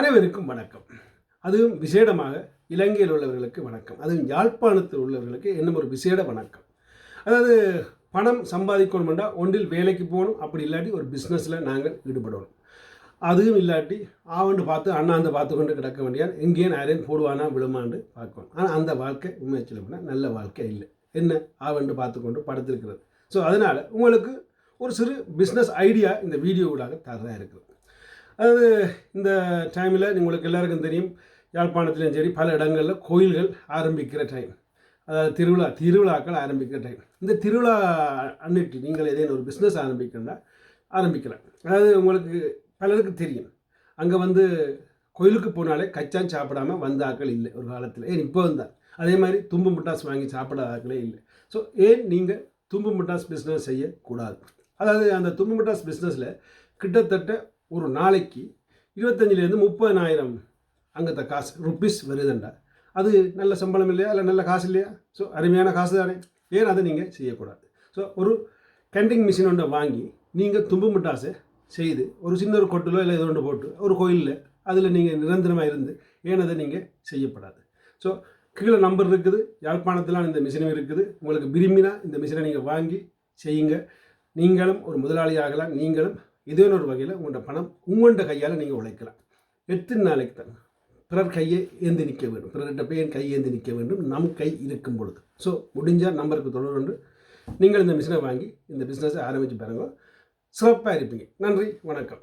அனைவருக்கும் வணக்கம். அதுவும் விசேடமாக இலங்கையில் உள்ளவர்களுக்கு வணக்கம். அதுவும் யாழ்ப்பாணத்தில் உள்ளவர்களுக்கு இன்னும் ஒரு விசேட வணக்கம். அதாவது பணம் சம்பாதிக்கணும்னா ஒன்றில் வேலைக்கு போகணும். அப்படி இல்லாட்டி ஒரு பிஸ்னஸில் நாங்கள் ஈடுபடணும். அதுவும் இல்லாட்டி ஆவண்டு பார்த்து அண்ணாந்து பார்த்து கொண்டு கிடக்க வேண்டியால் எங்கேயும் யாரையும் போடுவானா விழுமாண்டு பார்க்கணும். ஆனால் அந்த வாழ்க்கை உண்மையை போனால் நல்ல வாழ்க்கை இல்லை. என்ன? ஆவண்டு பார்த்து கொண்டு படுத்திருக்கிறது. ஸோ அதனால் உங்களுக்கு ஒரு சிறு பிஸ்னஸ் ஐடியா இந்த வீடியோவுடாக தரதாக இருக்குது. அதாவது இந்த டைமில் உங்களுக்கு எல்லாருக்கும் தெரியும் யாழ்ப்பாணத்துலேயும் சரி பல இடங்களில் கோயில்கள் ஆரம்பிக்கிற டைம் அதாவது திருவிழா திருவிழாக்கள் ஆரம்பிக்கிற டைம் இந்த திருவிழா அன்னிட்டு நீங்கள் ஏதேனும் ஒரு பிஸ்னஸ் ஆரம்பிக்கணும்னா ஆரம்பிக்கலாம். அதாவது உங்களுக்கு பலருக்கு தெரியும். அங்கே வந்து கோயிலுக்கு போனாலே கச்சான் சாப்பிடாம வந்த ஆக்கள் இல்லை ஒரு காலத்தில். ஏன் இப்போ வந்தால் அதே மாதிரி தும்பு முட்டாஸ் வாங்கி சாப்பிடாத ஆக்களே இல்லை. ஸோ ஏன் நீங்கள் தும்பு முட்டாஸ் பிஸ்னஸ் செய்யக்கூடாது? அதாவது அந்த தும்பு முட்டாஸ் பிஸ்னஸில் கிட்டத்தட்ட ஒரு நாளைக்கு இருபத்தஞ்சிலேருந்து முப்பதனாயிரம் அங்கத்த காசு ருப்பீஸ் வருதுண்டா. அது நல்ல சம்பளம் இல்லையா? இல்லை நல்ல காசு இல்லையா? ஸோ அருமையான காசு தானே. ஏன் அதை நீங்கள் செய்யக்கூடாது? ஸோ ஒரு கண்டிங் மிஷின் ஒன்றை வாங்கி நீங்கள் தும்பு மிட்டாசை செய்து ஒரு சின்ன ஒரு கொட்டிலோ இல்லை இது ஒன்று போட்டு ஒரு கோயிலில் அதில் நீங்கள் நிரந்தரமாக இருந்து ஏன் அதை நீங்கள் செய்யப்படாது? ஸோ கீழே நம்பர் இருக்குது யாழ்ப்பாணத்தில் இந்த மிஷினும் இருக்குது. உங்களுக்கு விரும்பினா இந்த மிஷினை நீங்கள் வாங்கி செய்யுங்க. நீங்களும் ஒரு முதலாளி ஆகலாம். நீங்களும் இதே ஒரு வகையில் உங்களோட பணம் உங்கள்கிட்ட கையால் நீங்கள் உழைக்கலாம். எத்தனை நாளைக்கு தான் பிறர் கையை ஏந்தி நிற்க வேண்டும். பிறர்கிட்ட போய் என் கை ஏந்தி நிற்க வேண்டும். நம் கை இருக்கும் பொழுது. ஸோ முடிஞ்சால் நம்பருக்கு தொடர்பு நீங்கள் இந்த மிஷினை வாங்கி இந்த பிஸ்னஸை ஆரம்பித்து பாருங்க. சிறப்பாக இருப்பீங்க. நன்றி. வணக்கம்.